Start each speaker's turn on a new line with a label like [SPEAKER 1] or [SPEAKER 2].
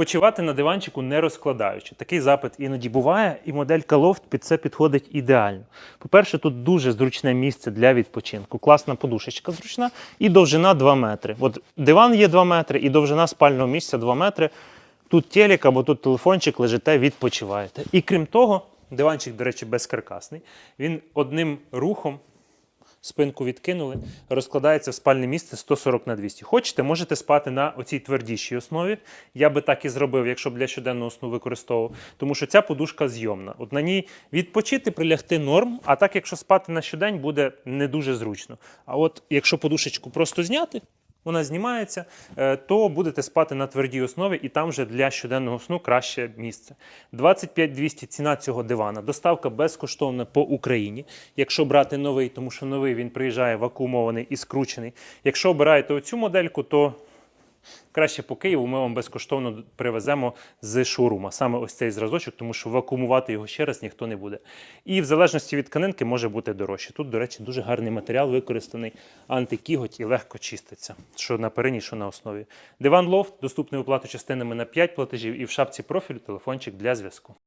[SPEAKER 1] Відпочивати на диванчику не розкладаючи. Такий запит іноді буває, і моделька Loft під це підходить ідеально. По-перше, тут дуже зручне місце для відпочинку. Класна подушечка зручна і довжина 2 метри. От диван є 2 метри, і довжина спального місця 2 метри. Тут телек або тут телефончик лежите, відпочиваєте. І крім того, диванчик, до речі, безкаркасний. Він одним рухом спинку відкинули, розкладається в спальне місце 140 на 200. Хочете, можете спати на оцій твердішій основі. Я би так і зробив, якщо б для щоденного сну використовував, тому що ця подушка зйомна. От на ній відпочити, прилягти норм, а так, якщо спати на щодень, буде не дуже зручно. А от якщо подушечку просто зняти, вона знімається, е, то будете спати на твердій основі, і там вже для щоденного сну краще місце. 25 200 ціна цього дивана. Доставка безкоштовна по Україні. Якщо брати новий, тому що новий він приїжджає вакуумований і скручений. Якщо обираєте оцю модельку, то краще по Києву ми вам безкоштовно привеземо з шоурума. Саме ось цей зразочок, тому що вакуумувати його ще раз ніхто не буде. І в залежності від тканинки може бути дорожче. Тут, до речі, дуже гарний матеріал використаний антикіготь і легко чиститься, що на перині, що на основі. Диван лофт доступний оплату частинами на 5 платежів і в шапці профілю телефончик для зв'язку.